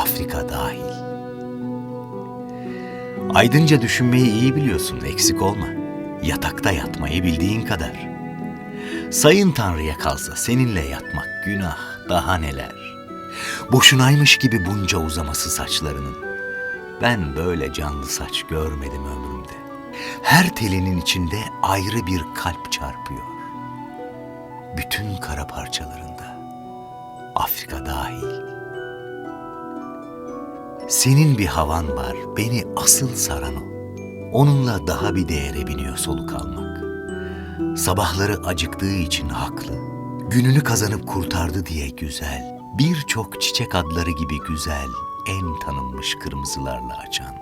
Afrika dahil. Aydınca düşünmeyi iyi biliyorsun, eksik olma. Yatakta yatmayı bildiğin kadar. Sayın Tanrı'ya kalsa seninle yatmak günah, daha neler. Boşunaymış gibi bunca uzaması saçlarının. Ben böyle canlı saç görmedim ömrümde. Her telinin içinde ayrı bir kalp çarpıyor. Bütün kara parçalarında. Afrika dahil. Senin bir havan var, beni asıl saran o. Onunla daha bir değere biniyor soluk almak. Sabahları acıktığı için haklı. Gününü kazanıp kurtardı diye güzel. Birçok çiçek adları gibi güzel, en tanınmış kırmızılarla açan.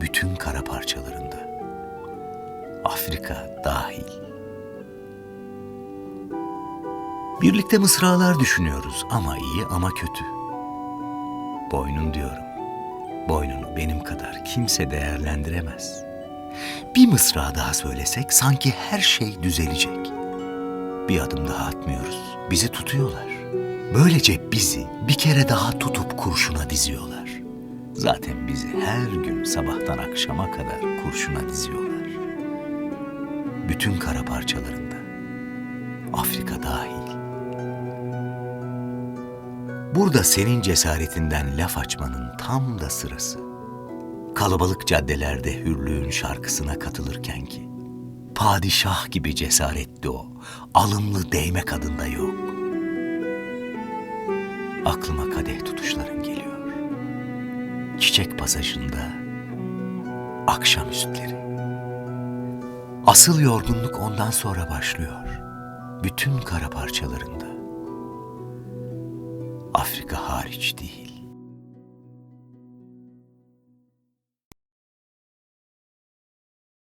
Bütün kara parçalarında. Afrika dahil. Birlikte mısralar düşünüyoruz ama iyi ama kötü. Boynun diyorum. Boynunu benim kadar kimse değerlendiremez. Bir mısra daha söylesek sanki her şey düzelecek. Bir adım daha atmıyoruz. Bizi tutuyorlar. Böylece bizi bir kere daha tutup kurşuna diziyorlar. Zaten bizi her gün sabahtan akşama kadar kurşuna diziyorlar. Bütün kara parçalarında. Afrika dahil. Burada senin cesaretinden laf açmanın tam da sırası. Kalabalık caddelerde hürlüğün şarkısına katılırken ki. Padişah gibi cesaretli o, alımlı değme kadında yok. Aklıma kadeh tutuşların geliyor. Çiçek pasajında, akşamüstleri. Asıl yorgunluk ondan sonra başlıyor. Bütün kara parçalarında. Afrika hariç değil.